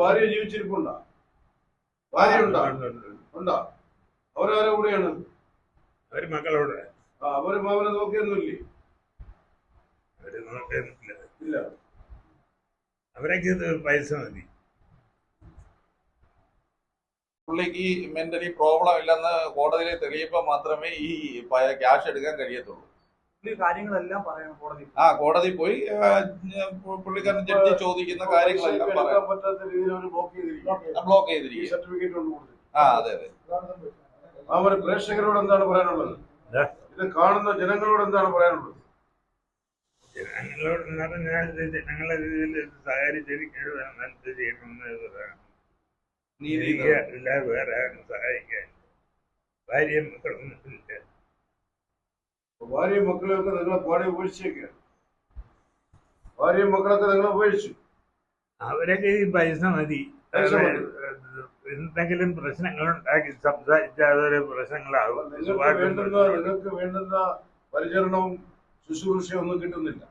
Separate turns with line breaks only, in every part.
ഭാര്യ ജീവിച്ചിരിപ്പുണ്ടോ? ഭാര്യ ഉണ്ടോ ഉണ്ടോ അവരാരെ കൂടെയാണ്?
അവർ മക്കളോട്.
ആ അവർ മാമനെ നോക്കിയൊന്നുമില്ലേ?
അവർ നോക്കുന്നില്ല
ഇല്ല.
അവരൊക്കെ പൈസ മതി.
പുള്ളിക്ക് മെന്റലി പ്രോബ്ലം ഇല്ലെന്ന് കോടതിയിൽ തെളിയിപ്പോൾ മാത്രമേ ഈ ക്യാഷ് എടുക്കാൻ കഴിയത്തുള്ളൂ.
കാര്യങ്ങളെല്ലാം പറയണം കോടതി
ആ കോടതി പോയി പുള്ളിക്കാരൻ ജഡ്ജി ചോദിക്കുന്ന കാര്യങ്ങളെല്ലാം പറയാം.
പറ്റാത്ത രീതിയിൽ അവർ ബ്ലോക്ക് ചെയ്തിരിക്കും സർട്ടിഫിക്കറ്റ് കൊണ്ട് കൊടുത്തു.
ആ അതെ അതെ.
മാമന് പ്രേക്ഷകരോട് എന്താണ് പറയാനുള്ളത്? ഇത് കാണുന്ന ജനങ്ങളോട് എന്താണ് പറയാനുള്ളത്?
ജനങ്ങളോട് എന്ന് പറഞ്ഞാൽ ഇത് ജനങ്ങളെ രീതിയിൽ സഹകരിച്ചിരിക്കുന്നത് നല്ലത് ചെയ്യണമെന്ന്
നീതി
അല്ലാതെ വേറെ ആരും സഹായിക്കാൻ ഭാര്യയും മക്കളൊന്നും ഇല്ല.
ഭാര്യയും മക്കളെയൊക്കെ നിങ്ങളെ പാടെ ഉപേക്ഷിച്ചേക്കാണ് ഭാര്യയും മക്കളൊക്കെ നിങ്ങളെ ഉപേക്ഷിച്ചു.
അവരൊക്കെ ഈ പൈസ മതി.
പൈസ മതി.
എന്തെങ്കിലും പ്രശ്നങ്ങൾ ഉണ്ടാക്കി സംസാരിച്ചാൽ അതൊരു പ്രശ്നങ്ങളാകും
നിങ്ങൾക്ക് വേണ്ടുന്ന പരിചരണവും ശുശ്രൂഷയും ഒന്നും കിട്ടുന്നില്ല.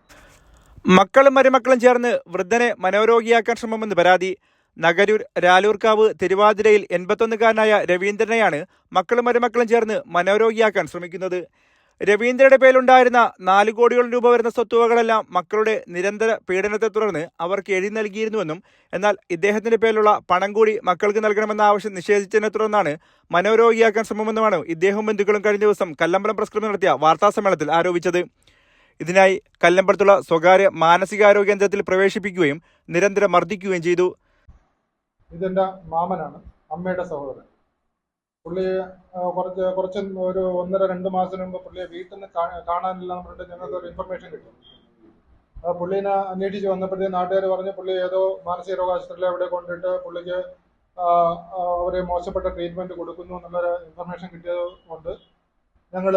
മക്കളും മരുമക്കളും ചേർന്ന് വൃദ്ധനെ മനോരോഗിയാക്കാൻ ശ്രമമെന്ന് പരാതി. നഗരൂർ രാലൂർക്കാവ് തിരുവാതിരയിൽ എൺപത്തൊന്നുകാരനായ രവീന്ദ്രനെയാണ് മക്കളും മരുമക്കളും ചേർന്ന് മനോരോഗിയാക്കാൻ ശ്രമിക്കുന്നത്. രവീന്ദ്രയുടെ പേരിലുണ്ടായിരുന്ന നാല് കോടിയോളം രൂപ വരുന്ന സ്വത്തുവകളെല്ലാം മക്കളുടെ നിരന്തര പീഡനത്തെ തുടർന്ന് അവർക്ക് എഴുതി നൽകിയിരുന്നുവെന്നും എന്നാൽ ഇദ്ദേഹത്തിന്റെ പേരിലുള്ള പണം കൂടി മക്കൾക്ക് നൽകണമെന്ന ആവശ്യം നിഷേധിച്ചതിനെ തുടർന്നാണ് മനോരോഗിയാക്കാൻ ശ്രമമെന്നുമാണ് ഇദ്ദേഹവും ബന്ധുക്കളും കഴിഞ്ഞ ദിവസം കല്ലമ്പലം പ്രസ് ക്ലബ്ബ് നടത്തിയ വാർത്താസമ്മേളനത്തിൽ ആരോപിച്ചത്. ഇതിനായി കല്ലമ്പലത്തുള്ള സ്വകാര്യ മാനസികാരോഗ്യ കേന്ദ്രത്തിൽ പ്രവേശിപ്പിക്കുകയും നിരന്തരം മർദ്ദിക്കുകയും ചെയ്തു.
ഇതെന്റെ മാമനാണ് അമ്മയുടെ സഹോദരൻ. പുള്ളി കുറച്ച് കുറച്ച് ഒരു ഒന്നര രണ്ട് മാസത്തിന് മുമ്പ് പുള്ളിയെ വീട്ടിൽ നിന്ന് കാണാനില്ല എന്ന് പറഞ്ഞിട്ട് ഞങ്ങൾക്ക് ഒരു ഇൻഫർമേഷൻ കിട്ടി. ആ പുള്ളീനെ അന്വേഷിച്ച് വന്നപ്പോഴത്തേക്ക് നാട്ടുകാർ പറഞ്ഞ് പുള്ളി ഏതോ മാനസിക രോഗാശുപത്രിയിൽ അവിടെ കൊണ്ടിട്ട് പുള്ളിക്ക് അവരെ മോശപ്പെട്ട ട്രീറ്റ്മെന്റ് കൊടുക്കുന്നു എന്നുള്ളൊരു ഇൻഫർമേഷൻ കിട്ടിയത് കൊണ്ട് ഞങ്ങൾ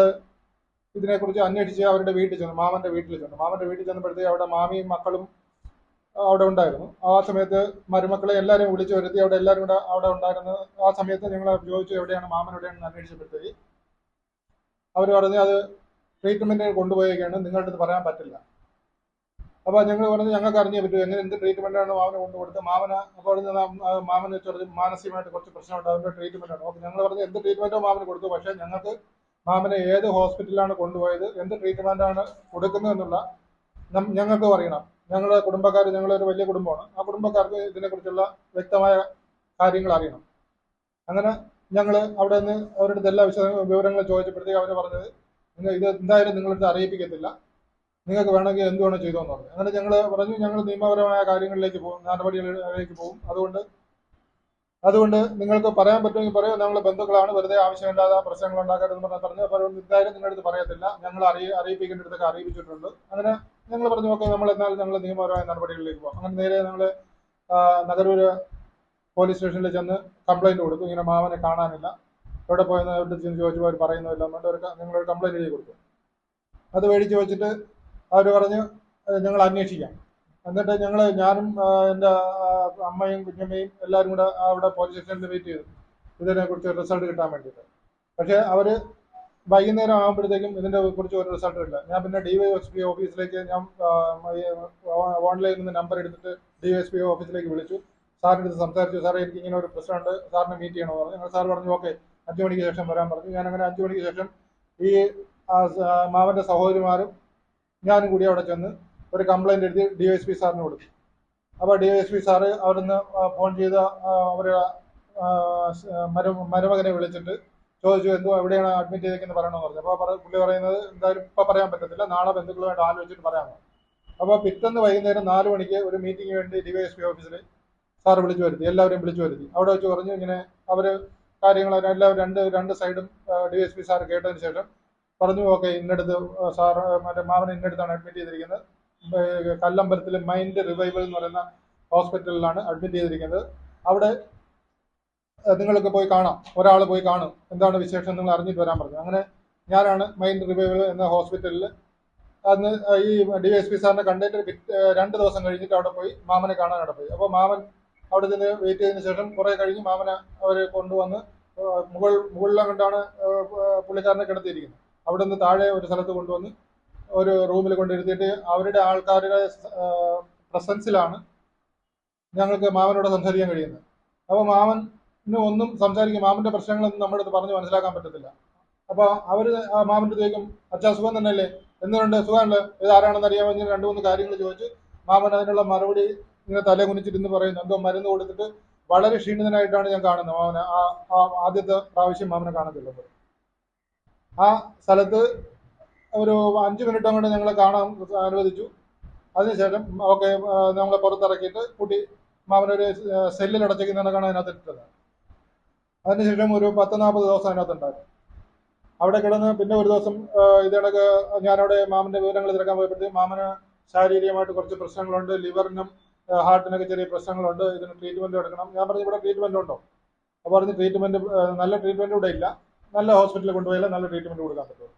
ഇതിനെക്കുറിച്ച് അന്വേഷിച്ച് അവരുടെ വീട്ടിൽ ചെന്നു മാമന്റെ വീട്ടിൽ ചെന്നു. മാമന്റെ വീട്ടിൽ ചെന്നപ്പോഴത്തേക്ക് അവിടെ മാമിയും മക്കളും അവിടെ ഉണ്ടായിരുന്നു. ആ സമയത്ത് മരുമക്കളെ എല്ലാവരെയും വിളിച്ചു വരുത്തി അവിടെ എല്ലാവരും കൂടെ അവിടെ ഉണ്ടായിരുന്നു. ആ സമയത്ത് ഞങ്ങൾ ചോദിച്ചു എവിടെയാണ് മാമൻ എവിടെയാണെന്ന് അന്വേഷിച്ചപ്പോഴത്തേക്ക് അവർ പറഞ്ഞ് അത് ട്രീറ്റ്മെന്റിന് കൊണ്ടുപോയേക്കാണ് നിങ്ങളുടെ അടുത്ത് പറയാൻ പറ്റില്ല. അപ്പോൾ ഞങ്ങൾ പറഞ്ഞു ഞങ്ങൾക്ക് അറിഞ്ഞേ പറ്റൂ എങ്ങനെ എന്ത് ട്രീറ്റ്മെന്റാണ് മാമന് കൊണ്ടു കൊടുത്തത് മാമന് അപ്പോൾ നാം- മാമന് ചെറിയ മാനസികമായിട്ട് കുറച്ച് പ്രശ്നമുണ്ട് അതിന്റെ ട്രീറ്റ്മെന്റ് ആണ് അപ്പോൾ ഞങ്ങൾ പറഞ്ഞു എന്ത് ട്രീറ്റ്മെന്റോ മാമന് കൊടുത്തു? പക്ഷേ ഞങ്ങൾക്ക് മാമനെ ഏത് ഹോസ്പിറ്റലിലാണ് കൊണ്ടുപോയത് എന്ത് ട്രീറ്റ്മെന്റാണ് കൊടുക്കുന്നത് എന്നുള്ള ഞങ്ങൾക്ക് അറിയണം. ഞങ്ങളുടെ കുടുംബക്കാർ ഞങ്ങളൊരു വലിയ കുടുംബമാണ്. ആ കുടുംബക്കാർക്ക് ഇതിനെക്കുറിച്ചുള്ള വ്യക്തമായ കാര്യങ്ങൾ അറിയണം. അങ്ങനെ ഞങ്ങൾ അവിടെ നിന്ന് അവരുടെ എല്ലാ വിശദ വിവരങ്ങളും ചോദിച്ചപ്പോഴത്തേക്ക് അവർ പറഞ്ഞത് നിങ്ങൾ ഇത് എന്തായാലും നിങ്ങളടുത്ത് അറിയിപ്പിക്കത്തില്ല. നിങ്ങൾക്ക് വേണമെങ്കിൽ എന്ത് ചെയ്തോന്ന് പറഞ്ഞു. അങ്ങനെ ഞങ്ങൾ പറഞ്ഞു ഞങ്ങൾ നിയമപരമായ കാര്യങ്ങളിലേക്ക് പോകും നടപടികളിലേക്ക് പോകും. അതുകൊണ്ട് അതുകൊണ്ട് നിങ്ങൾക്ക് പറയാൻ പറ്റുമെങ്കിൽ പറയൂ. ഞങ്ങൾ ബന്ധുക്കളാണ്. വെറുതെ ആവശ്യമില്ലാതെ പ്രശ്നങ്ങൾ ഉണ്ടാക്കരുതെന്ന് പറഞ്ഞാൽ പറഞ്ഞു അപ്പോൾ എന്തായാലും നിങ്ങളുടെ അടുത്ത് പറയത്തില്ല. ഞങ്ങൾ അറിയി അറിയിപ്പിക്കേണ്ടടുത്തൊക്കെ അറിയിപ്പിച്ചിട്ടുണ്ട്. അങ്ങനെ ഞങ്ങൾ പറഞ്ഞു ഓക്കെ നമ്മൾ എന്നാൽ ഞങ്ങൾ നിയമപരമായ നടപടികളിലേക്ക് പോകാം. അങ്ങനെ നേരെ ഞങ്ങൾ നഗരൂര് പോലീസ് സ്റ്റേഷനിൽ ചെന്ന് കംപ്ലൈന്റ് കൊടുത്തു. ഇങ്ങനെ മാമനെ കാണാനില്ല. എവിടെ പോയെന്ന് അവരുടെ ചെന്ന് ചോദിച്ചപ്പോൾ അവർ പറയുന്നില്ല എന്നുകൊണ്ട് നിങ്ങളൊരു കംപ്ലൈന്റ് എഴുതി കൊടുത്തു. അത് മേടിച്ച് വെച്ചിട്ട് അവർ പറഞ്ഞ് ഞങ്ങൾ അന്വേഷിക്കാം. എന്നിട്ട് ഞങ്ങൾ ഞാനും എന്റെ അമ്മയും കുഞ്ഞമ്മയും എല്ലാവരും കൂടെ അവിടെ പോലീസ് സ്റ്റേഷനിൽ വെയിറ്റ് ചെയ്തു. ഇതിനെക്കുറിച്ച് റിസൾട്ട് കിട്ടാൻ വേണ്ടിയിട്ട്. പക്ഷേ അവർ വൈകുന്നേരം ആകുമ്പോഴത്തേക്കും ഇതിന്റെ കുറിച്ച് ഒരു റിസൾട്ട് ഇല്ല. ഞാൻ പിന്നെ ഡി വൈ എസ് പി ഓഫീസിലേക്ക് ഞാൻ ഓൺലൈനിൽ നിന്ന് നമ്പർ എടുത്തിട്ട് ഡി വൈ എസ് പി ഓഫീസിലേക്ക് വിളിച്ചു. സാറിന്റെ അടുത്ത് സംസാരിച്ചു. സാറേ എനിക്ക് ഇങ്ങനെ ഒരു പ്രശ്നമുണ്ട്. സാറിനെ മീറ്റ് ചെയ്യണമെന്ന് പറഞ്ഞു. ഞങ്ങൾ സാർ പറഞ്ഞു ഓക്കെ. അഞ്ച് മണിക്ക് ശേഷം വരാൻ പറഞ്ഞു. ഞാൻ അങ്ങനെ അഞ്ച് മണിക്ക് ശേഷം ഈ മാമന്റെ സഹോദരിമാരും ഞാനും കൂടി അവിടെ ചെന്ന് ഒരു കംപ്ലൈന്റ് എഴുതി ഡി എസ് പി സാറിന് കൊടുത്തു. അപ്പോൾ ഡി എസ് പി സാറ് അവിടുന്ന് ഫോൺ ചെയ്ത് അവർ മരു മരുമകനെ വിളിച്ചിട്ട് ചോദിച്ചു എന്തോ എവിടെയാണ് അഡ്മിറ്റ് ചെയ്തേക്കെന്ന് പറയണമെന്ന് പറഞ്ഞു. അപ്പോൾ പുള്ളി പറയുന്നത് എന്തായാലും ഇപ്പം പറയാൻ പറ്റത്തില്ല. നാളെ ബന്ധുക്കളുമായിട്ട് ആലോചിച്ചിട്ട് പറയാമെന്ന് അപ്പോൾ പിറ്റന്ന് വൈകുന്നേരം നാല് മണിക്ക് ഒരു മീറ്റിംഗ് വേണ്ടി ഡി വൈ എസ് പി ഓഫീസിൽ സാർ വിളിച്ചു വരുത്തി. എല്ലാവരെയും വിളിച്ചു വരുത്തി. അവിടെ വെച്ച് പറഞ്ഞു ഇങ്ങനെ അവർ കാര്യങ്ങൾ എല്ലാവരും രണ്ട് രണ്ട് സൈഡും ഡി എസ് പി സാർ കേട്ടതിന് ശേഷം പറഞ്ഞു ഓക്കെ ഇന്നടുത്ത് സാർ മറ്റേ മാമൻ ഇന്നടുത്താണ് അഡ്മിറ്റ് ചെയ്തിരിക്കുന്നത്. ഏഹ് കല്ലമ്പലത്തിൽ മൈൻഡ് റിവൈവൽ എന്ന് പറയുന്ന ഹോസ്പിറ്റലിലാണ് അഡ്മിറ്റ് ചെയ്തിരിക്കുന്നത്. അവിടെ നിങ്ങൾക്ക് പോയി കാണാം. ഒരാൾ പോയി കാണും. എന്താണ് വിശേഷം നിങ്ങൾ അറിഞ്ഞിട്ട് വരാൻ പറഞ്ഞു അങ്ങനെ ഞാനാണ് മൈൻഡ് റിവൈവൽ എന്ന ഹോസ്പിറ്റലിൽ അന്ന് ഈ ഡി എസ് പി സാറിനെ കണ്ടിട്ട് രണ്ട് ദിവസം കഴിഞ്ഞിട്ട് അവിടെ പോയി മാമനെ കാണാൻ അവിടെ പോയി. അപ്പോൾ മാമൻ അവിടെ നിന്ന് വെയിറ്റ് ചെയ്തതിന് ശേഷം കുറേ കഴിഞ്ഞ് മാമനെ അവർ കൊണ്ടുവന്ന് മുകൾ മുകളിലും കണ്ടാണ് പുള്ളിക്കാരനെ കിടത്തിയിരിക്കുന്നത്. അവിടെ നിന്ന് താഴെ ഒരു സ്ഥലത്ത് കൊണ്ടുവന്ന് ഒരു റൂമിൽ കൊണ്ടിരുത്തിയിട്ട് അവരുടെ ആൾക്കാരുടെ പ്രസൻസിലാണ് ഞങ്ങൾക്ക് മാമനോട് സംസാരിക്കാൻ കഴിയുന്നത്. അപ്പോൾ മാമന് ഒന്നും സംസാരിക്കും മാമന്റെ പ്രശ്നങ്ങളൊന്നും നമ്മുടെ അടുത്ത് പറഞ്ഞ് മനസ്സിലാക്കാൻ പറ്റത്തില്ല. അപ്പോൾ അവർ മാമന്റെ ചോദിക്കും അച്ഛാ സുഖം തന്നെയല്ലേ? എന്തുകൊണ്ട് സുഖമല്ലേ ഇത് ആരാണെന്ന് അറിയാൻ വേണ്ടി രണ്ട് മൂന്ന് കാര്യങ്ങൾ ചോദിച്ച് മാമൻ അതിനുള്ള മറുപടി ഇങ്ങനെ തല കുനിച്ചിരുന്ന് പറയുന്നു. എന്തോ മരുന്ന് കൊടുത്തിട്ട് വളരെ ക്ഷീണിതനായിട്ടാണ് ഞാൻ കാണുന്നത് മാമനെ. ആ ആദ്യത്തെ പ്രാവശ്യം മാമനെ കാണത്തില്ലത് ആ സ്ഥലത്ത് ഒരു അഞ്ച് മിനിറ്റ് അങ്ങോട്ട് ഞങ്ങളെ കാണാൻ അനുവദിച്ചു. അതിനുശേഷം ഓക്കെ നമ്മളെ പുറത്തിറക്കിയിട്ട് കുട്ടി മാമനൊരു സെല്ലിൽ അടച്ചിരിക്കുന്നതിനൊക്കെയാണ് അതിനകത്ത് ഇട്ടത്. അതിനുശേഷം ഒരു പത്ത് നാൽപ്പത് ദിവസം അതിനകത്ത് ഉണ്ടായിരുന്നു. അവിടെ കിടന്ന് പിന്നെ ഒരു ദിവസം ഇതേണക്ക് ഞാനവിടെ മാമന്റെ വിവരങ്ങൾ തിരക്കാൻ പോയപ്പോഴത്തേക്കും മാമന് ശാരീരികമായിട്ട് കുറച്ച് പ്രശ്നങ്ങളുണ്ട് ലിവറിനും ഹാർട്ടിനൊക്കെ ചെറിയ പ്രശ്നങ്ങളുണ്ട് ഇതിന് ട്രീറ്റ്മെന്റ് എടുക്കണം. ഞാൻ പറഞ്ഞു ഇവിടെ ട്രീറ്റ്മെന്റ് ഉണ്ടോ? അപ്പോൾ പറഞ്ഞ് ട്രീറ്റ്മെന്റ് നല്ല ട്രീറ്റ്മെന്റ് ഇവിടെ ഇല്ല. നല്ല ഹോസ്പിറ്റലിൽ കൊണ്ടുപോയാലേ നല്ല ട്രീറ്റ്മെന്റ് കൊടുക്കാൻ പറ്റുള്ളൂ.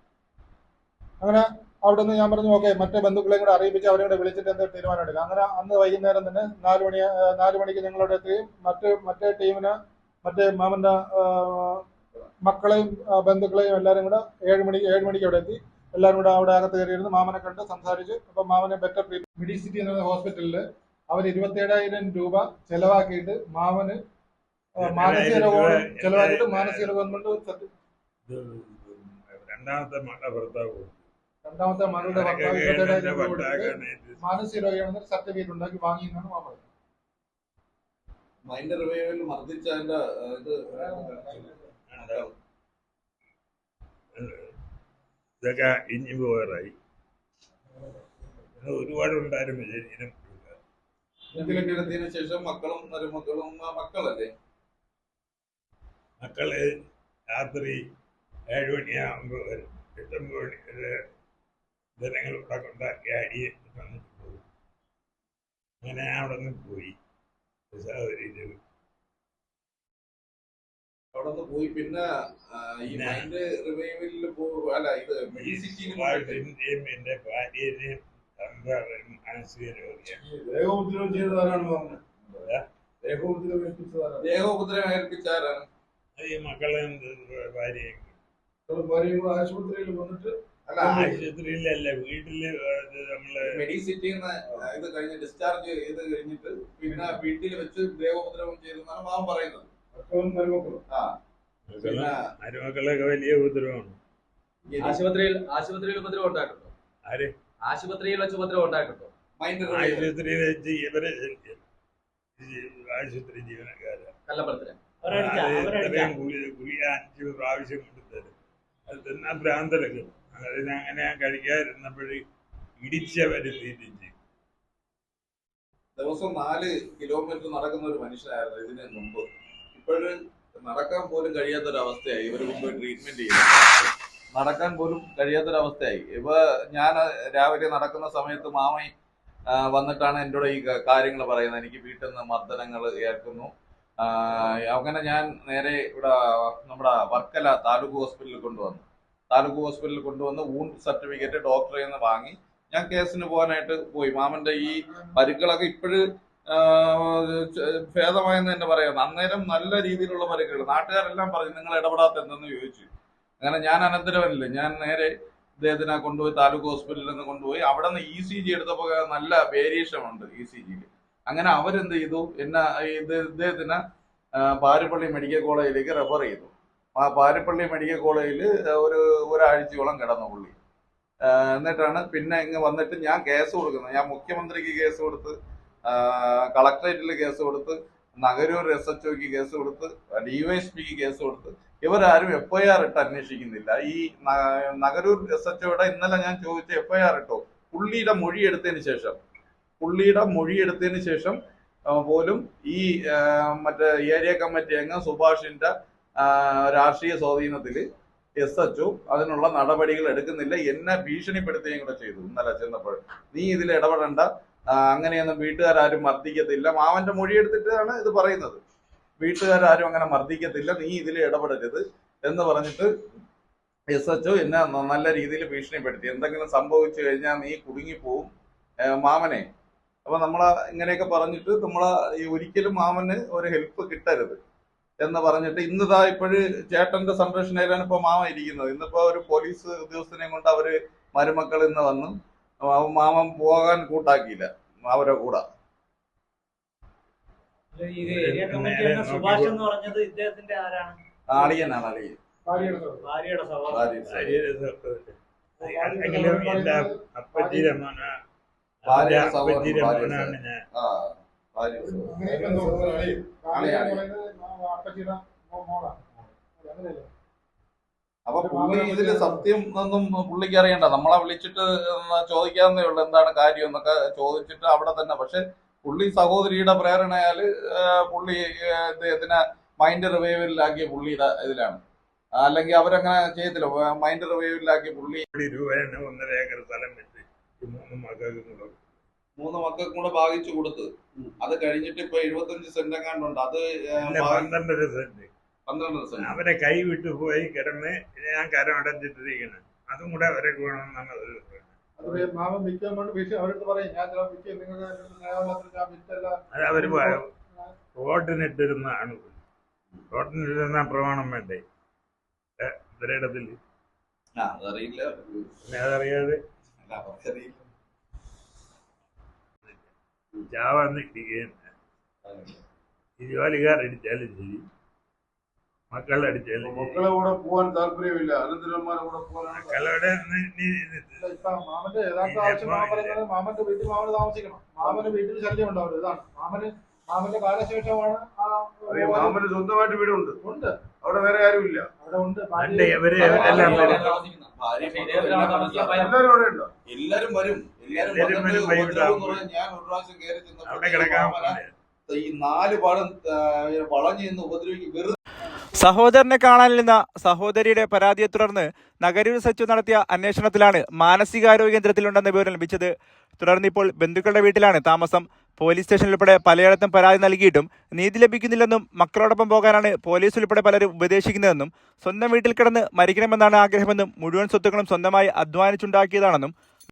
അങ്ങനെ അവിടെ നിന്ന് ഞാൻ പറഞ്ഞു ഓക്കെ മറ്റേ ബന്ധുക്കളെയും കൂടെ അറിയിപ്പിച്ച് അവരെ കൂടെ വിളിച്ചിട്ട് എന്താ തീരുമാനം എടുക്കാം അങ്ങനെ അന്ന് വൈകുന്നേരം തന്നെ നാല് മണി നാല് മണിക്ക് ഞങ്ങളുടെ എത്തുകയും മറ്റ് മറ്റേ ടീമിന് മറ്റേ മാമന്റെ മക്കളെയും ബന്ധുക്കളെയും എല്ലാവരും കൂടെ ഏഴ് മണി ഏഴ് മണിക്ക് അവിടെ എത്തി. എല്ലാവരും കൂടെ അവിടെ അകത്ത് കയറിയിരുന്ന് മാമനെ കണ്ട് സംസാരിച്ച്. അപ്പം മാമനെ ബെറ്റർ മിഡി മെഡിസിറ്റി എന്ന ഹോസ്പിറ്റലിൽ അവർ ഇരുപത്തേഴായിരം രൂപ ചെലവാക്കിയിട്ട് മാമന് മാനസിക രോഗം ചെലവാക്കിയിട്ട് മാനസിക രോഗം കൊണ്ട്
രണ്ടാമത്തെ ഭർത്താവ്.
രണ്ടാമത്തെ മകളുടെ മാനസിക രോഗിയാണെന്ന് സർട്ടിഫിക്കറ്റ് ഉണ്ടാക്കി വാങ്ങിയെന്നാണ് മാമ പറഞ്ഞത്.
മൈൻഡ് റിവൈവൽ മർദ്ദിച്ച അതിന്റെ ഇത്.
ഇതൊക്കെ ഇഞ്ഞു ഒരുപാടുണ്ടായിരുന്നു ശരീരം
ശേഷം മക്കളും മരുമക്കളും മക്കളല്ലേ?
മക്കൾ രാത്രി ഏഴ് മണിയാകുമ്പോൾ മണി വരെ ജനങ്ങളിവിടെ കൊണ്ടാക്കി അടി വന്നിട്ട് പോകും. അങ്ങനെ അവിടെ നിന്ന് പോയി.
അവിടെ നിന്ന് പോയി. പിന്നെ ഈ മൈൻഡ് റിവൈവലിൽ അല്ല ഇത്
എന്റെ ഭാര്യനെയും തമ്പാറും മാനസിക രോഗിയാണ്
ദേഹോപദ്രവം ചെയ്തതാരാണ് പറഞ്ഞത്? ദേഹോപദ്രവം ഏൽപ്പിച്ചതാരാണ്?
ദേഹോപദ്രവം ഏൽപ്പിച്ചാരാണ്
അത് ഈ മക്കളെയും ഭാര്യയും
ആശുപത്രിയിൽ വന്നിട്ട്
ആശുപത്രിയിലല്ല വീട്ടിൽ നമ്മൾ
മെഡിസിറ്റിയിൽ നിന്ന് ഇത് കഴിഞ്ഞ് ഡിസ്ചാർജ് ചെയ്ത് കഴിഞ്ഞിട്ട് പിന്നെ വീട്ടിൽ വെച്ച് ദേവോപദ്രവം ചെയ്തെന്നാണ് മാം പറയുന്നത്.
മരുമക്കളൊക്കെ വലിയ ഉപദ്രവമാണ്.
ആശുപത്രിയിൽ ആശുപത്രിയിൽ ഉപദ്രവം ഉണ്ടായിട്ടുണ്ടോ?
ആര്?
ആശുപത്രിയിൽ വെച്ച് ഉപദ്രവം ഉണ്ടായിട്ടുണ്ടോ?
ആശുപത്രിയിൽ വെച്ച് ഇവരെ ആശുപത്രി ജീവനക്കാരാ.
കല്ലമ്പലത്തിന്
അത് ഇത്രയും ഗുളി ഗുളിക അഞ്ച് പ്രാവശ്യം കൊടുത്തത് അത് തിന്നാ ഭ്രാന്തലൊക്കെ അതിന് അങ്ങനെ ഞാൻ കഴിക്കാതിരുന്നപ്പോഴ് ഇടിച്ചവര് തീറ്റിച്ച്
ദിവസം നാല് കിലോമീറ്റർ നടക്കുന്ന ഒരു മനുഷ്യനായിരുന്നു ഇതിന് മുമ്പ്. ഇപ്പോഴും നടക്കാൻ പോലും കഴിയാത്ത ഒരു കഴിയാത്തൊരവസ്ഥയായി. ഇവർ മുമ്പ് ട്രീറ്റ്മെന്റ് ചെയ്തു. നടക്കാൻ പോലും കഴിയാത്തൊരവസ്ഥയായി. ഇവ ഞാൻ രാവിലെ നടക്കുന്ന സമയത്ത് മാമി വന്നിട്ടാണ് എന്നോട് ഈ കാര്യങ്ങൾ പറയുന്നത്. എനിക്ക് വീട്ടിൽ നിന്ന് മർദ്ദനങ്ങൾ ഏൽക്കുന്നു. അങ്ങനെ ഞാൻ നേരെ ഇവിടെ നമ്മുടെ വർക്കല താലൂക്ക് ഹോസ്പിറ്റലിൽ കൊണ്ടുവന്നു. താലൂക്ക് ഹോസ്പിറ്റലിൽ കൊണ്ടുവന്ന് വൂണ്ട് സർട്ടിഫിക്കറ്റ് ഡോക്ടറിൽ നിന്ന് വാങ്ങി ഞാൻ കേസിന് പോകാനായിട്ട് പോയി. മാമന്റെ ഈ പരുക്കളൊക്കെ ഇപ്പോഴും ഭേദമായെന്ന് തന്നെ പറയാം. അന്നേരം നല്ല രീതിയിലുള്ള പരുക്കൾ നാട്ടുകാരെല്ലാം പറഞ്ഞു നിങ്ങൾ ഇടപെടാത്ത എന്തെന്ന് ചോദിച്ചു. അങ്ങനെ ഞാൻ അനന്തരമല്ലേ ഞാൻ നേരെ ഇദ്ദേഹത്തിനെ കൊണ്ടുപോയി താലൂക്ക് ഹോസ്പിറ്റലിൽ നിന്ന് കൊണ്ടുപോയി. അവിടെ നിന്ന് ഇ സി ജി എടുത്തപ്പോൾ നല്ല വേരിയേഷൻ ഉണ്ട് ഇ സി ജിയിൽ അങ്ങനെ അവരെന്ത് ചെയ്തു? എന്നെ ഇദ്ദേഹത്തിനെ പാരിപ്പള്ളി മെഡിക്കൽ കോളേജിലേക്ക് റെഫർ ചെയ്തു. പാരിപ്പള്ളി മെഡിക്കൽ കോളേജിൽ ഒരു ഒരാഴ്ചയോളം കിടന്നു പുള്ളി. ആ, എന്നിട്ടാണ് പിന്നെ ഇങ്ങ് വന്നിട്ട് ഞാൻ കേസ് കൊടുക്കുന്നത്. ഞാൻ മുഖ്യമന്ത്രിക്ക് കേസ് കൊടുത്ത് കളക്ടറേറ്റിൽ കേസ് കൊടുത്ത് നഗരൂർ എസ് എച്ച് ഒക്ക് കേസ് കൊടുത്ത് ഡിവൈഎസ്പിക്ക് കേസ് കൊടുത്ത് ഇവരാരും എഫ് ഐ ആർ ഇട്ട് അന്വേഷിക്കുന്നില്ല. ഈ നഗരൂർ എസ് എച്ച് ഒയുടെ ഇന്നലെ ഞാൻ ചോദിച്ച എഫ് ഐ ആർ ഇട്ടോ? പുള്ളിയുടെ മൊഴി എടുത്തതിന് ശേഷം. പുള്ളിയുടെ മൊഴി എടുത്തതിന് ശേഷം പോലും ഈ മറ്റേ ഏരിയ കമ്മിറ്റി അംഗം സുഭാഷിന്റെ ആ, രാഷ്ട്രീയ സ്വാധീനത്തിൽ എസ് എച്ച് അതിനുള്ള നടപടികൾ എടുക്കുന്നില്ല. എന്നെ ഭീഷണിപ്പെടുത്തുകയും കൂടെ ചെയ്തു ഇന്നലെ ചെന്നപ്പോൾ. നീ ഇതിൽ ഇടപെടേണ്ട. അങ്ങനെയൊന്നും വീട്ടുകാരും മർദ്ദിക്കത്തില്ല. മാവന്റെ മൊഴിയെടുത്തിട്ടാണ് ഇത് പറയുന്നത്. വീട്ടുകാരും അങ്ങനെ മർദ്ദിക്കത്തില്ല. നീ ഇതിൽ ഇടപെടരുത് എന്ന് പറഞ്ഞിട്ട് എസ് എച്ച് എന്നെ നല്ല രീതിയിൽ ഭീഷണിപ്പെടുത്തി. എന്തെങ്കിലും സംഭവിച്ചു കഴിഞ്ഞാൽ നീ കുടുങ്ങിപ്പോവും. മാമനെ. അപ്പൊ നമ്മളെ ഇങ്ങനെയൊക്കെ പറഞ്ഞിട്ട് നമ്മളെ ഒരിക്കലും മാമന് ഒരു ഹെൽപ്പ് കിട്ടരുത്. എന്ന് പറഞ്ഞിട്ട് ഇന്നിതാ ഇപ്പോഴ് ചേട്ടന്റെ സംരക്ഷണയിലാണ് ഇപ്പൊ മാമ ഇരിക്കുന്നത്. ഇന്നിപ്പോ ഒരു പോലീസ് ഉദ്യോഗസ്ഥനെയും കൊണ്ട് അവർ മരുമക്കൾ ഇന്ന് വന്നു. മാമൻ പോകാൻ കൂട്ടാക്കിയില്ല അവരെ കൂടെ.
ആളിയനാണ് സുഭാഷ് എന്ന് പറഞ്ഞത് ഇദ്ദേഹത്തിന്റെ ആരാണ്?
അളിയനാണ് അളിയൻ
ഭാര്യയുടെ സഹോദരൻ.
ഭാര്യ
സഹോദരൻ.
അപ്പൊ പുള്ളി ഇതിൽ സത്യം ഒന്നും പുള്ളിക്ക് അറിയണ്ട. നമ്മളെ വിളിച്ചിട്ട് ചോദിക്കാവുന്നേ ഉള്ളു എന്താണ് കാര്യം എന്നൊക്കെ ചോദിച്ചിട്ട് അവിടെ തന്നെ. പക്ഷെ പുള്ളി സഹോദരിയുടെ പ്രേരണയാൽ പുള്ളി ഇദ്ദേഹത്തിനെ മൈൻഡ് റിവൈവലിലാക്കിയ പുള്ളി ഇതാ- ഇതിലാണ്. അല്ലെങ്കിൽ അവരങ്ങനെ ചെയ്യത്തില്ല. മൈൻഡ് റിവൈവലിലാക്കിയ പുള്ളി
രൂപ ഒന്നര ഏക്കർ സ്ഥലം വെച്ച് മൂന്ന് കൂടെ
മൂന്ന് മക്കൾക്കും കൂടെ ഭാഗിച്ചു കൊടുത്ത്. അത് കഴിഞ്ഞിട്ട് ഇപ്പൊ എഴുപത്തഞ്ച് സെന്റ് എങ്ങാണ്ടുണ്ട് അത്
പന്ത്രണ്ടര സെന്റ്
പന്ത്രണ്ട് സെന്റ്
അവരെ കൈ വിട്ടു പോയി കിടന്ന് ഞാൻ കരം അടച്ചിട്ടിരിക്കണം അതും കൂടെ അവരെ അവർ
അത് വേ- മാമൻ വിൽക്കാൻ വേണ്ടി അവരുടെ അതറിയില്ല. ഞാൻ ചില വിൽക്കും നിങ്ങൾക്ക് ന്യായമുള്ളത്ര ഞാൻ വിറ്റല്ല
അത് അവർ റോട്ടിനിട്ടിരുന്നതാണ് റോട്ടിനിട്ടിരുന്ന പ്രമാണം വേണ്ടേ ഏ, ഇവരിടത്തിൽ
ആ അതറിയില്ല
പിന്നെ അതറിയാതെ
അവർക്കറിയില്ല
ചാവാന്നിരിക്കുകയും ഈ ജോലിക്കാരടിച്ചാലും ശരി. മക്കളടിച്ചാലും
മക്കളെ കൂടെ പോകാൻ താല്പര്യമില്ല. അനന്തരന്മാരെ കൂടെ പോകാനാണ്
മക്കളുടെ
മാമന്റെ യഥാർത്ഥ ആവശ്യം മാമൻ മാമന്റെ വീട്ടിൽ മാമന് താമസിക്കണം. മാമന് വീട്ടിൽ ശല്യം ഉണ്ടാവില്ല ഇതാണ്. മാമന് മാമന്റെ കാലശേഷമാണ്
മാമന് സ്വന്തമായിട്ട് വീടുണ്ട്.
ഉണ്ട്.
അവിടെ വേറെ ആരുമില്ല.
അവിടെ ഉണ്ട്.
എല്ലാവരും അവിടെ ഉണ്ടോ.
എല്ലാരും വരും.
അവിടെ കിടക്കാൻ
ഈ നാല് പാടും വളഞ്ഞു നിന്ന് ഉപദ്രവിക്കും. വെറുതെ
സഹോദരനെ കാണാനില്ലെന്ന സഹോദരിയുടെ പരാതിയെ തുടർന്ന് നഗരൂർ സച്ചു നടത്തിയ അന്വേഷണത്തിലാണ് മാനസികാരോഗ്യ കേന്ദ്രത്തിലുണ്ടെന്ന വിവരം ലഭിച്ചത്. തുടർന്ന് ഇപ്പോൾ ബന്ധുക്കളുടെ വീട്ടിലാണ് താമസം. പോലീസ് സ്റ്റേഷനിൽ ഉൾപ്പെടെ പലയിടത്തും പരാതി നൽകിയിട്ടും നീതി ലഭിക്കുന്നില്ലെന്നും മക്കളോടൊപ്പം പോകാനാണ് പോലീസ് ഉൾപ്പെടെ പലരും ഉപദേശിക്കുന്നതെന്നും സ്വന്തം വീട്ടിൽ കിടന്ന് മരിക്കണമെന്നാണ് ആഗ്രഹമെന്നും മുഴുവൻ സ്വത്തുക്കളും സ്വന്തമായി അധ്വാനിച്ചുണ്ടാക്കിയതാണെന്നും